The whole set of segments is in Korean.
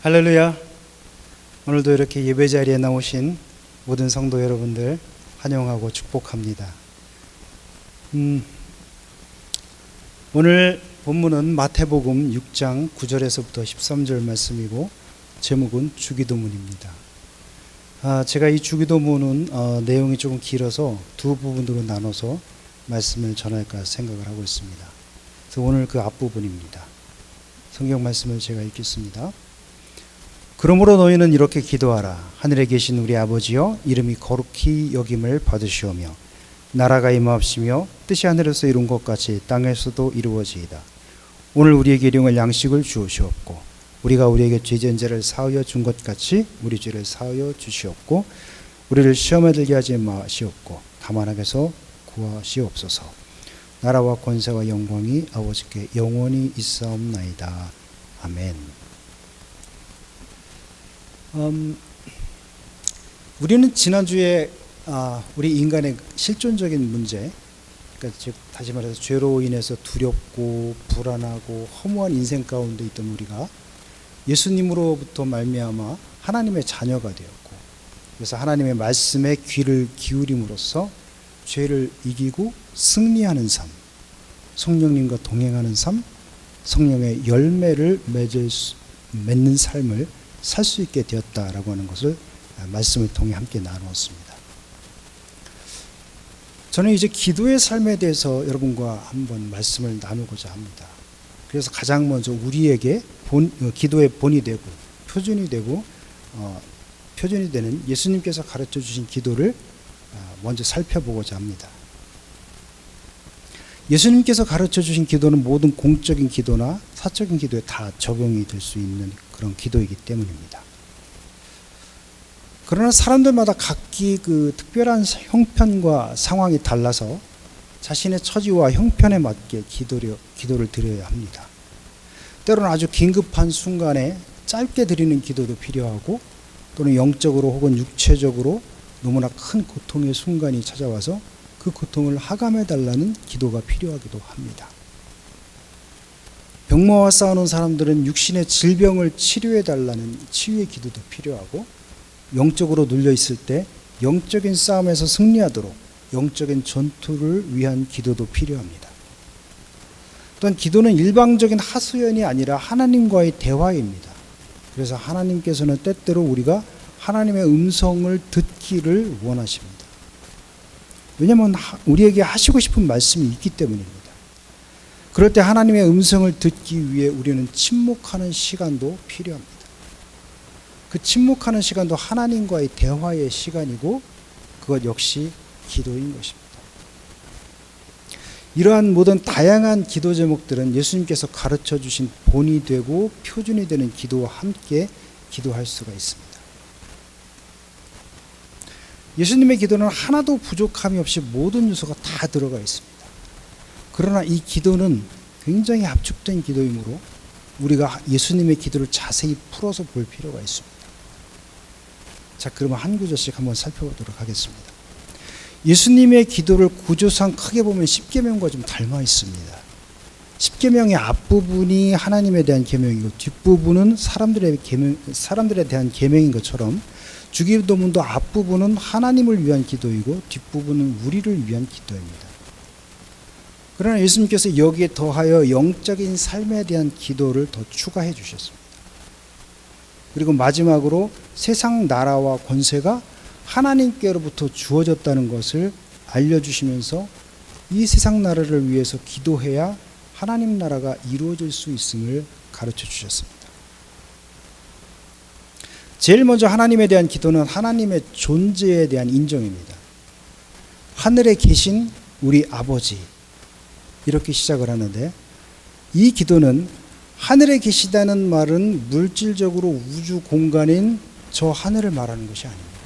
할렐루야. 오늘도 이렇게 예배 자리에 나오신 모든 성도 여러분들 환영하고 축복합니다. 음, 오늘 본문은 마태복음 6장 9절에서부터 13절 말씀이고 제목은 주기도문입니다. 아, 제가 이 주기도문은 어, 내용이 조금 길어서 두 부분으로 나눠서 말씀을 전할까 생각을 하고 있습니다. 그래서 오늘 그 앞부분입니다. 성경 말씀을 제가 읽겠습니다. 그러므로 너희는 이렇게 기도하라. 하늘에 계신 우리 아버지여 이름이 거룩히 여김을 받으시오며 나라가 임하옵시며 뜻이 하늘에서 이룬 것 같이 땅에서도 이루어지이다. 오늘 우리에게 일용할 양식을 주시옵고 우리가 우리에게 죄전제를 사하여 준 것 같이 우리 죄를 사하여 주시옵고 우리를 시험에 들게 하지 마시옵고 다만 악에서 구하시옵소서. 나라와 권세와 영광이 아버지께 영원히 있사옵나이다. 아멘. 음, 우리는 지난주에 아, 우리 인간의 실존적인 문제, 그러니까 즉 다시 말해서 죄로 인해서 두렵고 불안하고 허무한 인생 가운데 있던 우리가 예수님으로부터 말미암아 하나님의 자녀가 되었고, 그래서 하나님의 말씀에 귀를 기울임으로써 죄를 이기고 승리하는 삶, 성령님과 동행하는 삶, 성령의 열매를 맺을 수, 맺는 삶을 살 수 있게 되었다라고 하는 것을 말씀을 통해 함께 나누었습니다. 저는 이제 기도의 삶에 대해서 여러분과 한번 말씀을 나누고자 합니다. 그래서 가장 먼저 우리에게 본, 어, 기도의 본이 되고 표준이 되고 어, 표준이 되는 예수님께서 가르쳐 주신 기도를 어, 먼저 살펴보고자 합니다. 예수님께서 가르쳐 주신 기도는 모든 공적인 기도나 사적인 기도에 다 적용이 될 수 있는 그런 기도이기 때문입니다. 그러나 사람들마다 각기 그 특별한 형편과 상황이 달라서 자신의 처지와 형편에 맞게 기도를, 기도를 드려야 합니다. 때로는 아주 긴급한 순간에 짧게 드리는 기도도 필요하고 또는 영적으로 혹은 육체적으로 너무나 큰 고통의 순간이 찾아와서 그 고통을 하감해 달라는 기도가 필요하기도 합니다. 병마와 싸우는 사람들은 육신의 질병을 치료해 달라는 치유의 기도도 필요하고 영적으로 눌려 있을 때 영적인 싸움에서 승리하도록 영적인 전투를 위한 기도도 필요합니다. 또한 기도는 일방적인 하소연이 아니라 하나님과의 대화입니다. 그래서 하나님께서는 때때로 우리가 하나님의 음성을 듣기를 원하십니다. 왜냐하면 우리에게 하시고 싶은 말씀이 있기 때문입니다. 그럴 때 하나님의 음성을 듣기 위해 우리는 침묵하는 시간도 필요합니다. 그 침묵하는 시간도 하나님과의 대화의 시간이고 그것 역시 기도인 것입니다. 이러한 모든 다양한 기도 제목들은 예수님께서 가르쳐 주신 본이 되고 표준이 되는 기도와 함께 기도할 수가 있습니다. 예수님의 기도는 하나도 부족함이 없이 모든 요소가 다 들어가 있습니다. 그러나 이 기도는 굉장히 압축된 기도이므로 우리가 예수님의 기도를 자세히 풀어서 볼 필요가 있습니다. 자, 그러면 한 구절씩 한번 살펴보도록 하겠습니다. 예수님의 기도를 구조상 크게 보면 십계명과 좀 닮아 있습니다. 십계명의 앞부분이 하나님에 대한 계명이고 뒷부분은 사람들의 계명 사람들에 대한 계명인 것처럼 주기도문도 앞부분은 하나님을 위한 기도이고 뒷부분은 우리를 위한 기도입니다. 그러나 예수님께서 여기에 더하여 영적인 삶에 대한 기도를 더 추가해 주셨습니다. 그리고 마지막으로 세상 나라와 권세가 하나님께로부터 주어졌다는 것을 알려주시면서 이 세상 나라를 위해서 기도해야 하나님 나라가 이루어질 수 있음을 가르쳐 주셨습니다. 제일 먼저 하나님에 대한 기도는 하나님의 존재에 대한 인정입니다. 하늘에 계신 우리 아버지 이렇게 시작을 하는데 이 기도는 하늘에 계시다는 말은 물질적으로 우주 공간인 저 하늘을 말하는 것이 아닙니다.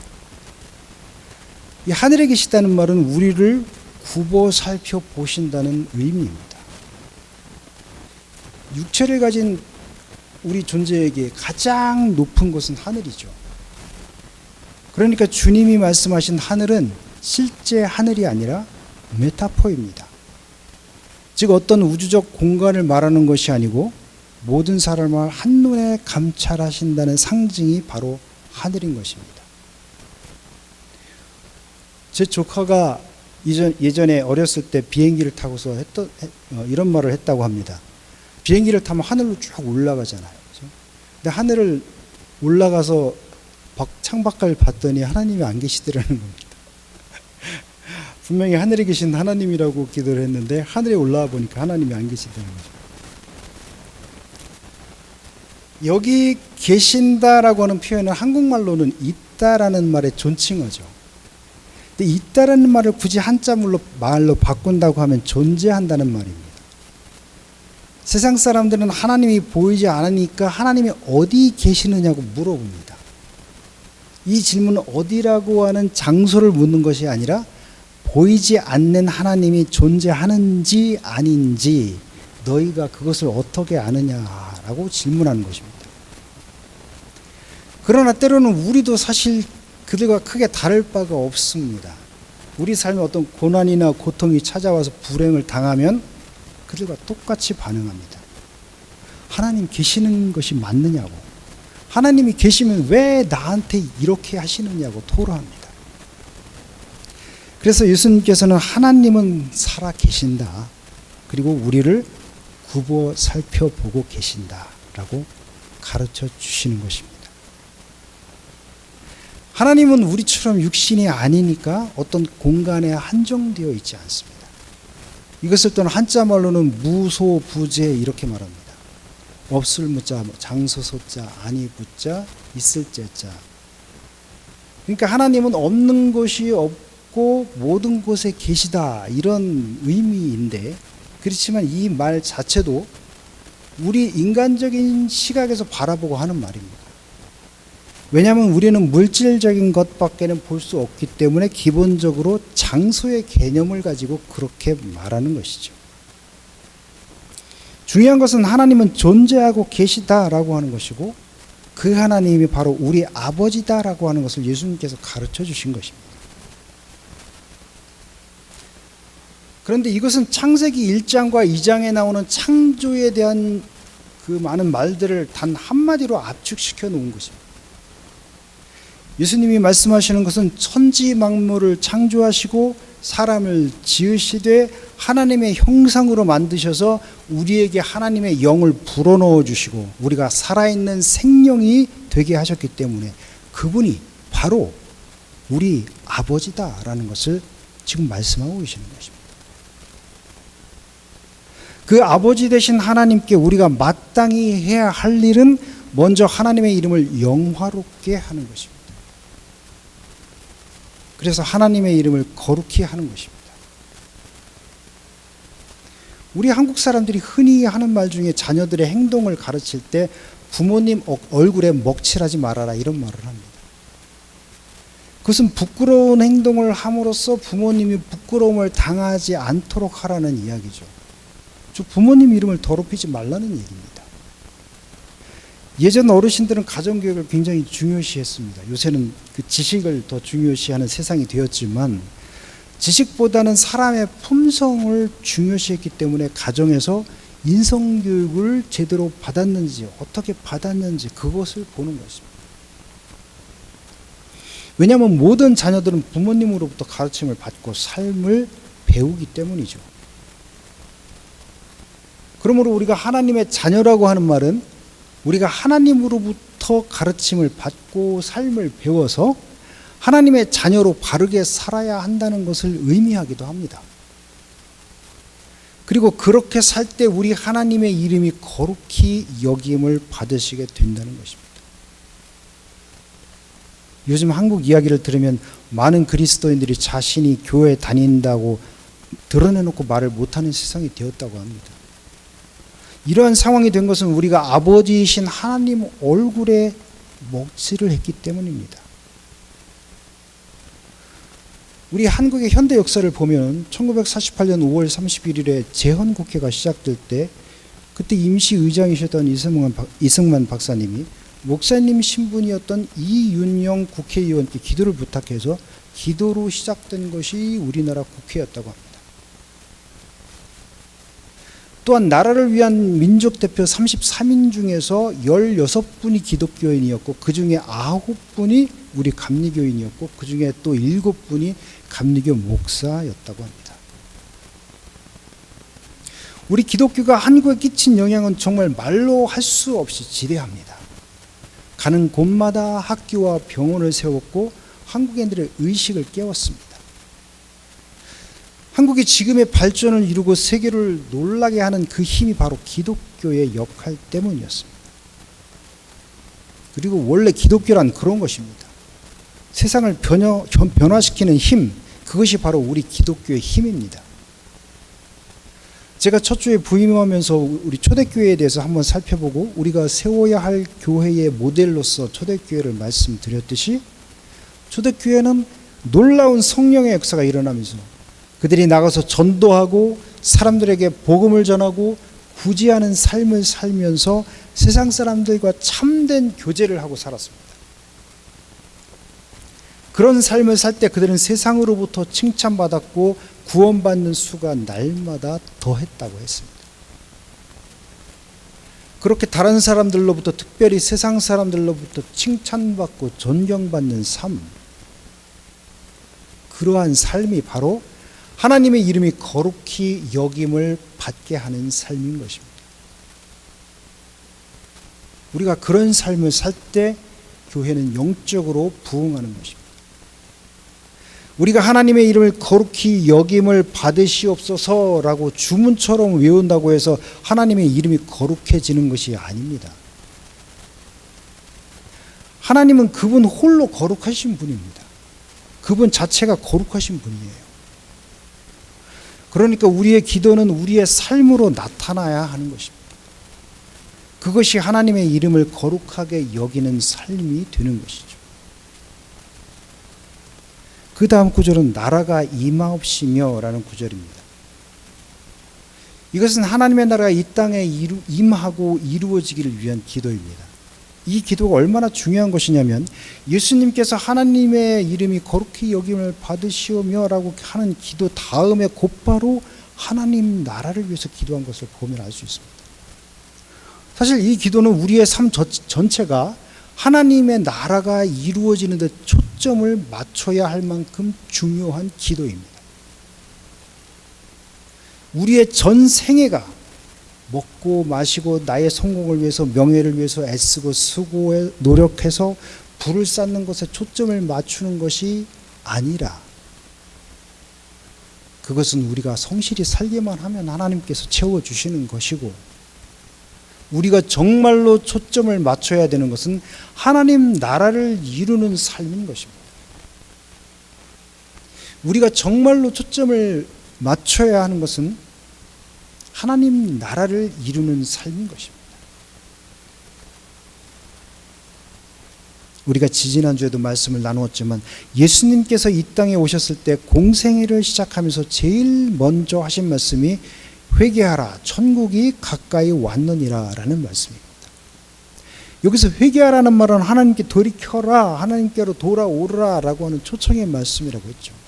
이 하늘에 계시다는 말은 우리를 굽어 살펴 보신다는 의미입니다. 육체를 가진 우리 존재에게 가장 높은 곳은 하늘이죠. 그러니까 주님이 말씀하신 하늘은 실제 하늘이 아니라 메타포입니다. 즉 어떤 우주적 공간을 말하는 것이 아니고 모든 사람을 한눈에 감찰하신다는 상징이 바로 하늘인 것입니다. 제 조카가 이전, 예전에 어렸을 때 비행기를 타고서 했던, 했- 어, 이런 말을 했다고 합니다. 비행기를 타면 하늘로 쭉 올라가잖아요. 그죠? 근데 하늘을 올라가서 밖- 창밖을 봤더니 하나님이 안 계시더라는 겁니다. 분명히 하늘에 계신 하나님이라고 기도를 했는데 하늘에 올라와 보니까 하나님이 안 계시다는 거죠. 여기 계신다라고 하는 표현은 한국말로는 있다라는 말의 존칭어죠. 근데 있다라는 말을 굳이 한자물로 말로 바꾼다고 하면 존재한다는 말입니다. 세상 사람들은 하나님이 보이지 않으니까 하나님이 어디 계시느냐고 물어봅니다. 이 질문은 어디라고 하는 장소를 묻는 것이 아니라 보이지 않는 하나님이 존재하는지 아닌지 너희가 그것을 어떻게 아느냐라고 질문하는 것입니다. 그러나 때로는 우리도 사실 그들과 크게 다를 바가 없습니다. 우리 삶에 어떤 고난이나 고통이 찾아와서 불행을 당하면 그들과 똑같이 반응합니다. 하나님 계시는 것이 맞느냐고. 하나님이 계시면 왜 나한테 이렇게 하시느냐고 토로합니다. 그래서 예수님께서는 하나님은 살아 계신다. 그리고 우리를 굽어 살펴보고 계신다 라고 가르쳐 주시는 것입니다. 하나님은 우리처럼 육신이 아니니까 어떤 공간에 한정되어 있지 않습니다. 이것을 또는 한자 말로는 무소부재 이렇게 말합니다. 없을 무자, 장소소자, 아니 부자, 있을 제자. 그러니까 하나님은 없는 것이 없 고 모든 곳에 계시다 이런 의미인데 그렇지만 이 말 자체도 우리 인간적인 시각에서 바라보고 하는 말입니다. 왜냐하면 우리는 물질적인 것밖에는 볼 수 없기 때문에 기본적으로 장소의 개념을 가지고 그렇게 말하는 것이죠. 중요한 것은 하나님은 존재하고 계시다라고 하는 것이고 그 하나님이 바로 우리 아버지다라고 하는 것을 예수님께서 가르쳐 주신 것입니다. 그런데 이것은 창세기 1장과 2장에 나오는 창조에 대한 그 많은 말들을 단 한마디로 압축시켜 놓은 것입니다. 예수님이 말씀하시는 것은 천지 만물을 창조하시고 사람을 지으시되 하나님의 형상으로 만드셔서 우리에게 하나님의 영을 불어넣어 주시고 우리가 살아있는 생명이 되게 하셨기 때문에 그분이 바로 우리 아버지다라는 것을 지금 말씀하고 계시는 것입니다. 그 아버지 되신 하나님께 우리가 마땅히 해야 할 일은 먼저 하나님의 이름을 영화롭게 하는 것입니다. 그래서 하나님의 이름을 거룩히 하는 것입니다. 우리 한국 사람들이 흔히 하는 말 중에 자녀들의 행동을 가르칠 때 부모님 얼굴에 먹칠하지 말아라 이런 말을 합니다. 그것은 부끄러운 행동을 함으로써 부모님이 부끄러움을 당하지 않도록 하라는 이야기죠. 즉 부모님 이름을 더럽히지 말라는 얘기입니다. 예전 어르신들은 가정교육을 굉장히 중요시했습니다. 요새는 그 지식을 더 중요시하는 세상이 되었지만 지식보다는 사람의 품성을 중요시했기 때문에 가정에서 인성교육을 제대로 받았는지 어떻게 받았는지 그것을 보는 것입니다. 왜냐하면 모든 자녀들은 부모님으로부터 가르침을 받고 삶을 배우기 때문이죠. 그러므로 우리가 하나님의 자녀라고 하는 말은 우리가 하나님으로부터 가르침을 받고 삶을 배워서 하나님의 자녀로 바르게 살아야 한다는 것을 의미하기도 합니다. 그리고 그렇게 살 때 우리 하나님의 이름이 거룩히 여김을 받으시게 된다는 것입니다. 요즘 한국 이야기를 들으면 많은 그리스도인들이 자신이 교회 다닌다고 드러내놓고 말을 못하는 세상이 되었다고 합니다. 이러한 상황이 된 것은 우리가 아버지이신 하나님 얼굴에 먹칠을 했기 때문입니다. 우리 한국의 현대 역사를 보면 1948년 5월 31일에 재헌 국회가 시작될 때 그때 임시 의장이셨던 이승만, 이승만 박사님이 목사님 신분이었던 이윤영 국회의원께 기도를 부탁해서 기도로 시작된 것이 우리나라 국회였다고 합니다. 또한 나라를 위한 민족 대표 33인 중에서 16분이 기독교인이었고 그 중에 9분이 우리 감리교인이었고 그 중에 또 7분이 감리교 목사였다고 합니다. 우리 기독교가 한국에 끼친 영향은 정말 말로 할 수 없이 지대합니다. 가는 곳마다 학교와 병원을 세웠고 한국인들의 의식을 깨웠습니다. 한국이 지금의 발전을 이루고 세계를 놀라게 하는 그 힘이 바로 기독교의 역할 때문이었습니다. 그리고 원래 기독교란 그런 것입니다. 세상을 변화, 변화시키는 힘, 그것이 바로 우리 기독교의 힘입니다. 제가 첫 주에 부임하면서 우리 초대교회에 대해서 한번 살펴보고 우리가 세워야 할 교회의 모델로서 초대교회를 말씀드렸듯이 초대교회는 놀라운 성령의 역사가 일어나면서 그들이 나가서 전도하고 사람들에게 복음을 전하고 구제하는 삶을 살면서 세상 사람들과 참된 교제를 하고 살았습니다. 그런 삶을 살 때 그들은 세상으로부터 칭찬받았고 구원받는 수가 날마다 더했다고 했습니다. 그렇게 다른 사람들로부터 특별히 세상 사람들로부터 칭찬받고 존경받는 삶, 그러한 삶이 바로 하나님의 이름이 거룩히 여김을 받게 하는 삶인 것입니다. 우리가 그런 삶을 살 때 교회는 영적으로 부흥하는 것입니다. 우리가 하나님의 이름을 거룩히 여김을 받으시옵소서라고 주문처럼 외운다고 해서 하나님의 이름이 거룩해지는 것이 아닙니다. 하나님은 그분 홀로 거룩하신 분입니다. 그분 자체가 거룩하신 분이에요. 그러니까 우리의 기도는 우리의 삶으로 나타나야 하는 것입니다. 그것이 하나님의 이름을 거룩하게 여기는 삶이 되는 것이죠. 그 다음 구절은 나라가 임하옵시며 라는 구절입니다. 이것은 하나님의 나라가 이 땅에 임하고 이루어지기를 위한 기도입니다. 이 기도가 얼마나 중요한 것이냐면 예수님께서 하나님의 이름이 거룩히 여김을 받으시오며라고 하는 기도 다음에 곧바로 하나님 나라를 위해서 기도한 것을 보면 알 수 있습니다. 사실 이 기도는 우리의 삶 전체가 하나님의 나라가 이루어지는 데 초점을 맞춰야 할 만큼 중요한 기도입니다. 우리의 전 생애가 먹고 마시고 나의 성공을 위해서 명예를 위해서 애쓰고 수고해 노력해서 불을 쌓는 것에 초점을 맞추는 것이 아니라 그것은 우리가 성실히 살기만 하면 하나님께서 채워 주시는 것이고 우리가 정말로 초점을 맞춰야 되는 것은 하나님 나라를 이루는 삶인 것입니다. 우리가 정말로 초점을 맞춰야 하는 것은 하나님 나라를 이루는 삶인 것입니다. 우리가 지지난주에도 말씀을 나누었지만 예수님께서 이 땅에 오셨을 때 공생애를 시작하면서 제일 먼저 하신 말씀이 회개하라 천국이 가까이 왔느니라라는 말씀입니다. 여기서 회개하라는 말은 하나님께 돌이켜라 하나님께로 돌아오라라고 하는 초청의 말씀이라고 했죠.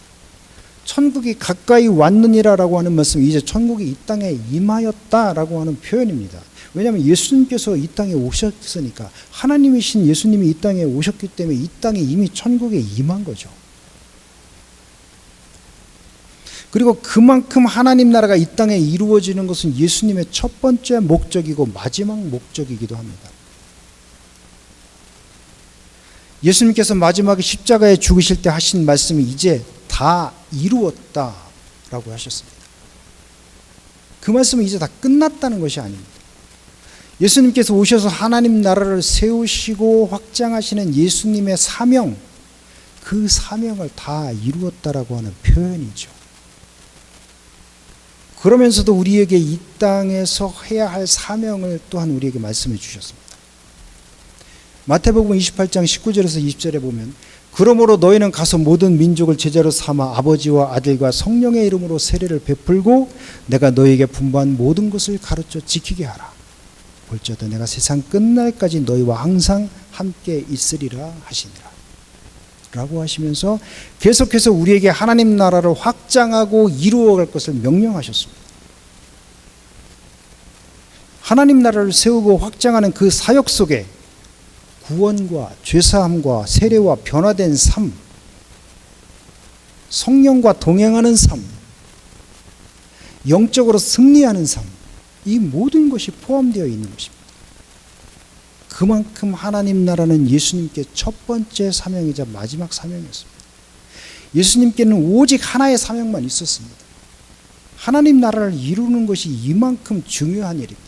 천국이 가까이 왔느니라라고 하는 말씀 이제 천국이 이 땅에 임하였다라고 하는 표현입니다. 왜냐하면 예수님께서 이 땅에 오셨으니까 하나님이신 예수님이 이 땅에 오셨기 때문에 이 땅에 이미 천국에 임한 거죠. 그리고 그만큼 하나님 나라가 이 땅에 이루어지는 것은 예수님의 첫 번째 목적이고 마지막 목적이기도 합니다. 예수님께서 마지막에 십자가에 죽으실 때 하신 말씀이 이제 다 이루었다라고 하셨습니다. 그 말씀은 이제 다 끝났다는 것이 아닙니다. 예수님께서 오셔서 하나님 나라를 세우시고 확장하시는 예수님의 사명, 그 사명을 다 이루었다라고 하는 표현이죠. 그러면서도 우리에게 이 땅에서 해야 할 사명을 또한 우리에게 말씀해 주셨습니다. 마태복음 28장 19절에서 20절에 보면 그러므로 너희는 가서 모든 민족을 제자로 삼아 아버지와 아들과 성령의 이름으로 세례를 베풀고 내가 너희에게 분부한 모든 것을 가르쳐 지키게 하라. 볼지어다 내가 세상 끝날까지 너희와 항상 함께 있으리라 하시니라. 라고 하시면서 계속해서 우리에게 하나님 나라를 확장하고 이루어갈 것을 명령하셨습니다. 하나님 나라를 세우고 확장하는 그 사역 속에 구원과 죄사함과 세례와 변화된 삶, 성령과 동행하는 삶, 영적으로 승리하는 삶, 이 모든 것이 포함되어 있는 것입니다. 그만큼 하나님 나라는 예수님께 첫 번째 사명이자 마지막 사명이었습니다. 예수님께는 오직 하나의 사명만 있었습니다. 하나님 나라를 이루는 것이 이만큼 중요한 일입니다.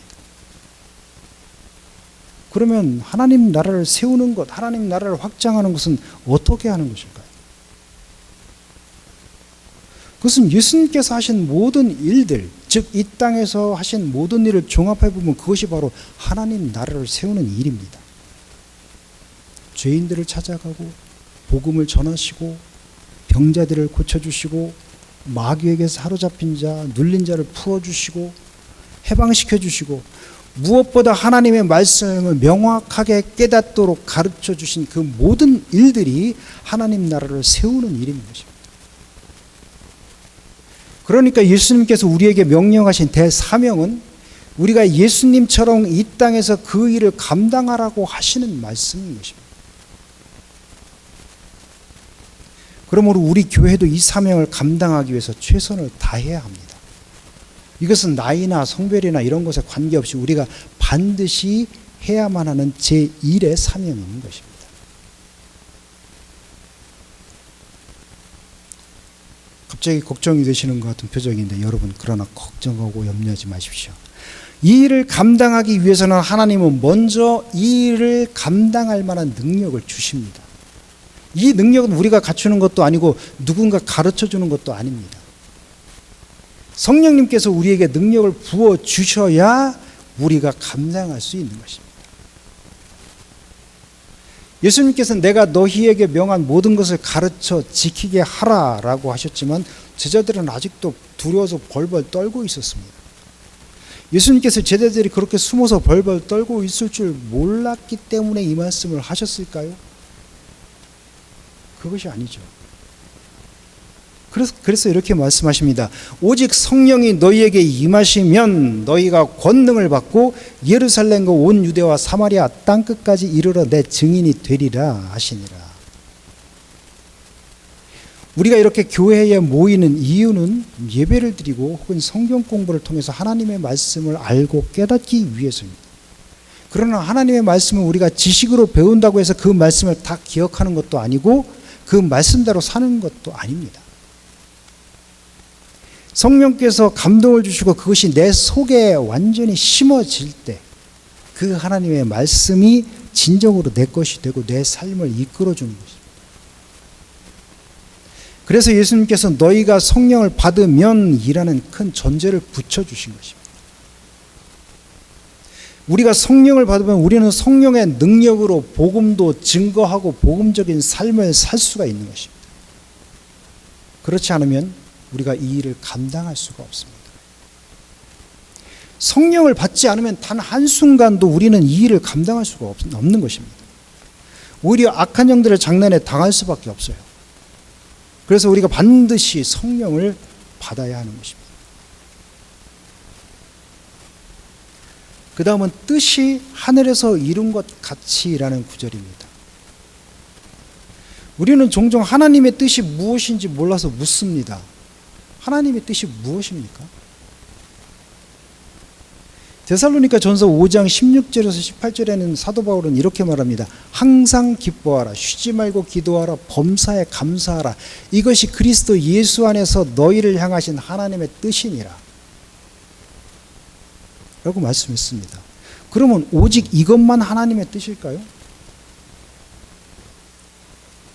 그러면 하나님 나라를 세우는 것, 하나님 나라를 확장하는 것은 어떻게 하는 것일까요? 그것은 예수님께서 하신 모든 일들, 즉 이 땅에서 하신 모든 일을 종합해 보면 그것이 바로 하나님 나라를 세우는 일입니다. 죄인들을 찾아가고 복음을 전하시고 병자들을 고쳐 주시고 마귀에게 사로잡힌 자, 눌린 자를 풀어 주시고 해방시켜 주시고 무엇보다 하나님의 말씀을 명확하게 깨닫도록 가르쳐 주신 그 모든 일들이 하나님 나라를 세우는 일인 것입니다. 그러니까 예수님께서 우리에게 명령하신 대사명은 우리가 예수님처럼 이 땅에서 그 일을 감당하라고 하시는 말씀인 것입니다. 그러므로 우리 교회도 이 사명을 감당하기 위해서 최선을 다해야 합니다. 이것은 나이나 성별이나 이런 것에 관계없이 우리가 반드시 해야만 하는 제1의 사명인 것입니다. 갑자기 걱정이 되시는 것 같은 표정인데 여러분 그러나 걱정하고 염려하지 마십시오. 이 일을 감당하기 위해서는 하나님은 먼저 이 일을 감당할 만한 능력을 주십니다. 이 능력은 우리가 갖추는 것도 아니고 누군가 가르쳐 주는 것도 아닙니다. 성령님께서 우리에게 능력을 부어 주셔야 우리가 감당할 수 있는 것입니다. 예수님께서는 내가 너희에게 명한 모든 것을 가르쳐 지키게 하라라고 하셨지만 제자들은 아직도 두려워서 벌벌 떨고 있었습니다. 예수님께서 제자들이 그렇게 숨어서 벌벌 떨고 있을 줄 몰랐기 때문에 이 말씀을 하셨을까요? 그것이 아니죠. 그래서, 그래서 이렇게 말씀하십니다. 오직 성령이 너희에게 임하시면 너희가 권능을 받고 예루살렘과 온 유대와 사마리아 땅 끝까지 이르러 내 증인이 되리라 하시니라. 우리가 이렇게 교회에 모이는 이유는 예배를 드리고 혹은 성경 공부를 통해서 하나님의 말씀을 알고 깨닫기 위해서입니다. 그러나 하나님의 말씀을 우리가 지식으로 배운다고 해서 그 말씀을 다 기억하는 것도 아니고 그 말씀대로 사는 것도 아닙니다. 성령께서 감동을 주시고 그것이 내 속에 완전히 심어질 때 그 하나님의 말씀이 진정으로 내 것이 되고 내 삶을 이끌어 주는 것입니다. 그래서 예수님께서 너희가 성령을 받으면 이라는 큰 전제를 붙여 주신 것입니다. 우리가 성령을 받으면 우리는 성령의 능력으로 복음도 증거하고 복음적인 삶을 살 수가 있는 것입니다. 그렇지 않으면 우리가 이 일을 감당할 수가 없습니다. 성령을 받지 않으면 단 한순간도 우리는 이 일을 감당할 수가 없 는 것입니다. 오히려 악한 영들의 장난에 당할 수밖에 없어요. 그래서 우리가 반드시 성령을 받아야 하는 것입니다. 그 다음은 뜻이 하늘에서 이룬 것 같이라는 구절입니다. 우리는 종종 하나님의 뜻이 무엇인지 몰라서 묻습니다. 하나님의 뜻이 무엇입니까? 데살로니가 전서 5장 16절에서 18절에는 사도 바울은 이렇게 말합니다. 항상 기뻐하라. 쉬지 말고 기도하라. 범사에 감사하라. 이것이 그리스도 예수 안에서 너희를 향하신 하나님의 뜻이니라. 라고 말씀했습니다. 그러면 오직 이것만 하나님의 뜻일까요?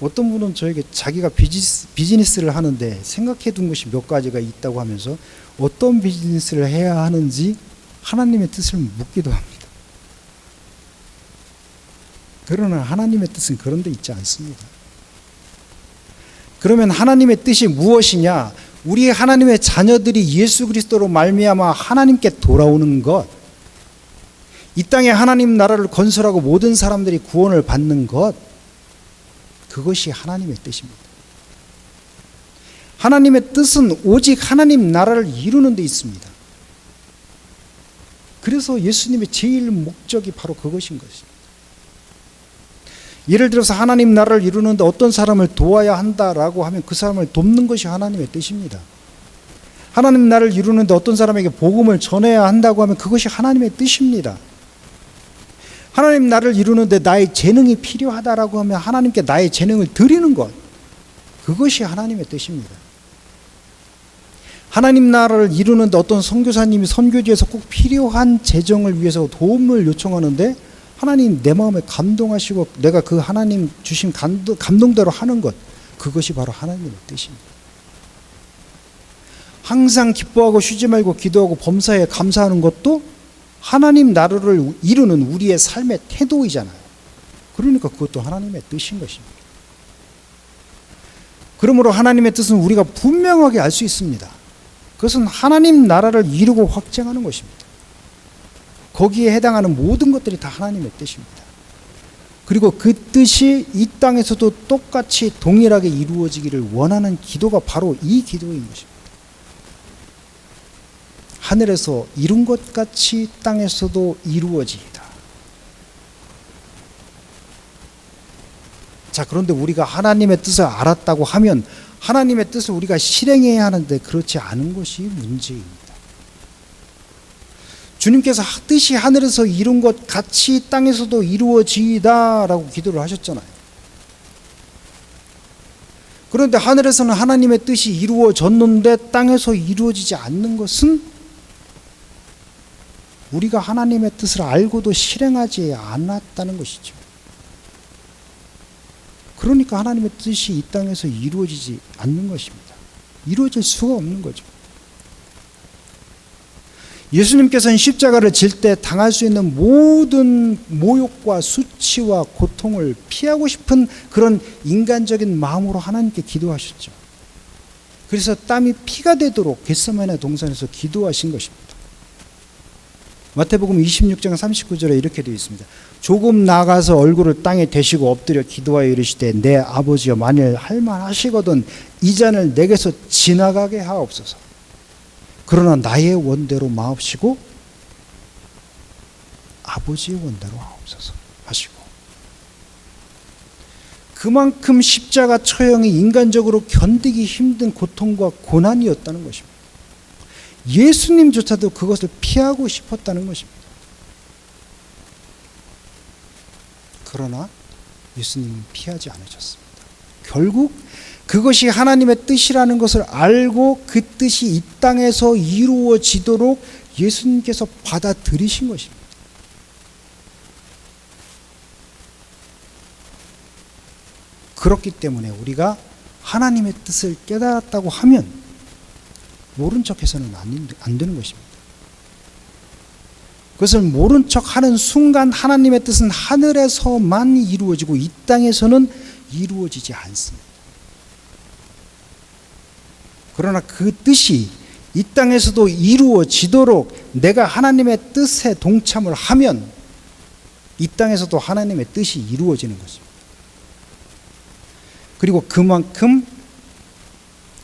어떤 분은 저에게 자기가 비즈니스, 비즈니스를 하는데 생각해 둔 것이 몇 가지가 있다고 하면서 어떤 비즈니스를 해야 하는지 하나님의 뜻을 묻기도 합니다. 그러나 하나님의 뜻은 그런 데 있지 않습니다. 그러면 하나님의 뜻이 무엇이냐? 우리 하나님의 자녀들이 예수 그리스도로 말미암아 하나님께 돌아오는 것. 이 땅에 하나님 나라를 건설하고 모든 사람들이 구원을 받는 것. 그것이 하나님의 뜻입니다. 하나님의 뜻은 오직 하나님 나라를 이루는 데 있습니다. 그래서 예수님의 제일 목적이 바로 그것인 것입니다. 예를 들어서 하나님 나라를 이루는데 어떤 사람을 도와야 한다라고 하면 그 사람을 돕는 것이 하나님의 뜻입니다. 하나님 나라를 이루는데 어떤 사람에게 복음을 전해야 한다고 하면 그것이 하나님의 뜻입니다. 하나님 나를 이루는데 나의 재능이 필요하다라고 하면 하나님께 나의 재능을 드리는 것 그것이 하나님의 뜻입니다. 하나님 나라를 이루는데 어떤 선교사님이 선교지에서 꼭 필요한 재정을 위해서 도움을 요청하는데 하나님 내 마음에 감동하시고 내가 그 하나님 주신 감동, 감동대로 하는 것 그것이 바로 하나님의 뜻입니다. 항상 기뻐하고 쉬지 말고 기도하고 범사에 감사하는 것도 하나님 나라를 이루는 우리의 삶의 태도이잖아요. 그러니까 그것도 하나님의 뜻인 것입니다. 그러므로 하나님의 뜻은 우리가 분명하게 알 수 있습니다. 그것은 하나님 나라를 이루고 확장하는 것입니다. 거기에 해당하는 모든 것들이 다 하나님의 뜻입니다. 그리고 그 뜻이 이 땅에서도 똑같이 동일하게 이루어지기를 원하는 기도가 바로 이 기도인 것입니다. 하늘에서 이룬 것 같이 땅에서도 이루어지이다. 자, 그런데 우리가 하나님의 뜻을 알았다고 하면 하나님의 뜻을 우리가 실행해야 하는데 그렇지 않은 것이 문제입니다. 주님께서 뜻이 하늘에서 이룬 것 같이 땅에서도 이루어지이다 라고 기도를 하셨잖아요. 그런데 하늘에서는 하나님의 뜻이 이루어졌는데 땅에서 이루어지지 않는 것은 우리가 하나님의 뜻을 알고도 실행하지 않았다는 것이죠. 그러니까 하나님의 뜻이 이 땅에서 이루어지지 않는 것입니다. 이루어질 수가 없는 거죠. 예수님께서는 십자가를 질 때 당할 수 있는 모든 모욕과 수치와 고통을 피하고 싶은 그런 인간적인 마음으로 하나님께 기도하셨죠. 그래서 땀이 피가 되도록 겟세마네 동산에서 기도하신 것입니다. 마태복음 26장 39절에 이렇게 되어 있습니다. 조금 나가서 얼굴을 땅에 대시고 엎드려 기도하여 이르시되 내 아버지여 만일 할만하시거든 이 잔을 내게서 지나가게 하옵소서. 그러나 나의 원대로 마옵시고 아버지의 원대로 하옵소서 하시고 그만큼 십자가 처형이 인간적으로 견디기 힘든 고통과 고난이었다는 것입니다. 예수님조차도 그것을 피하고 싶었다는 것입니다. 그러나 예수님은 피하지 않으셨습니다. 결국 그것이 하나님의 뜻이라는 것을 알고 그 뜻이 이 땅에서 이루어지도록 예수님께서 받아들이신 것입니다. 그렇기 때문에 우리가 하나님의 뜻을 깨달았다고 하면 모른 척 해서는 안 되는 것입니다. 그것을 모른 척 하는 순간 하나님의 뜻은 하늘에서만 이루어지고 이 땅에서는 이루어지지 않습니다. 그러나 그 뜻이 이 땅에서도 이루어지도록 내가 하나님의 뜻에 동참을 하면 이 땅에서도 하나님의 뜻이 이루어지는 것입니다. 그리고 그만큼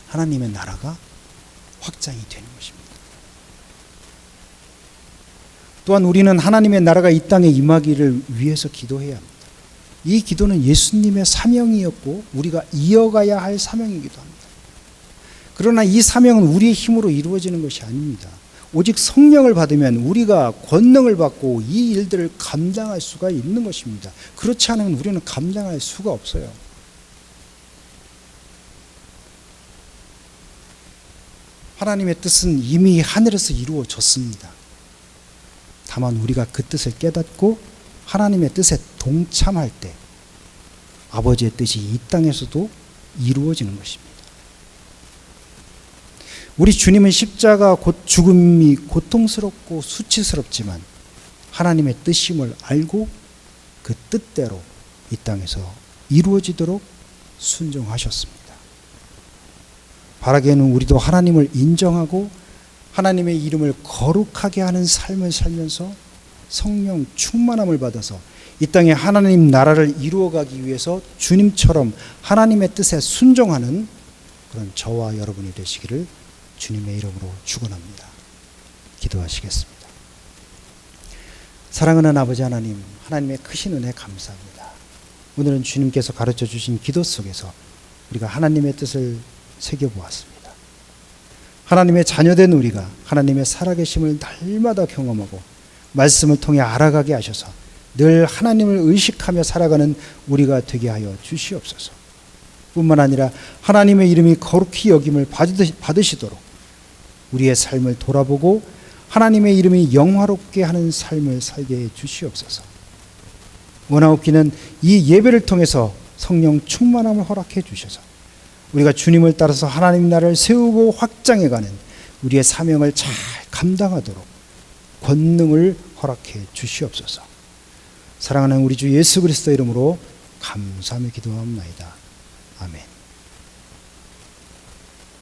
하나님의 나라가 확장이 되는 것입니다. 또한 우리는 하나님의 나라가 이 땅에 임하기를 위해서 기도해야 합니다. 이 기도는 예수님의 사명이었고 우리가 이어가야 할 사명이기도 합니다. 그러나 이 사명은 우리의 힘으로 이루어지는 것이 아닙니다. 오직 성령을 받으면 우리가 권능을 받고 이 일들을 감당할 수가 있는 것입니다. 그렇지 않으면 우리는 감당할 수가 없어요. 하나님의 뜻은 이미 하늘에서 이루어졌습니다. 다만 우리가 그 뜻을 깨닫고 하나님의 뜻에 동참할 때 아버지의 뜻이 이 땅에서도 이루어지는 것입니다. 우리 주님은 십자가 곧 죽음이 고통스럽고 수치스럽지만 하나님의 뜻임을 알고 그 뜻대로 이 땅에서 이루어지도록 순종하셨습니다. 바라기에는 우리도 하나님을 인정하고 하나님의 이름을 거룩하게 하는 삶을 살면서 성령 충만함을 받아서 이 땅에 하나님 나라를 이루어가기 위해서 주님처럼 하나님의 뜻에 순종하는 그런 저와 여러분이 되시기를 주님의 이름으로 축원합니다. 기도하시겠습니다. 사랑하는 아버지 하나님, 하나님의 크신 은혜 감사합니다. 오늘은 주님께서 가르쳐 주신 기도 속에서 우리가 하나님의 뜻을 새겨보았습니다. 하나님의 자녀된 우리가 하나님의 살아계심을 날마다 경험하고 말씀을 통해 알아가게 하셔서 늘 하나님을 의식하며 살아가는 우리가 되게 하여 주시옵소서. 뿐만 아니라 하나님의 이름이 거룩히 여김을 받으시도록 우리의 삶을 돌아보고 하나님의 이름이 영화롭게 하는 삶을 살게 해 주시옵소서. 원하옵기는 이 예배를 통해서 성령 충만함을 허락해 주셔서 우리가 주님을 따라서 하나님 나라를 세우고 확장해가는 우리의 사명을 잘 감당하도록 권능을 허락해 주시옵소서. 사랑하는 우리 주 예수 그리스도 이름으로 감사하며 기도합니다. 아멘.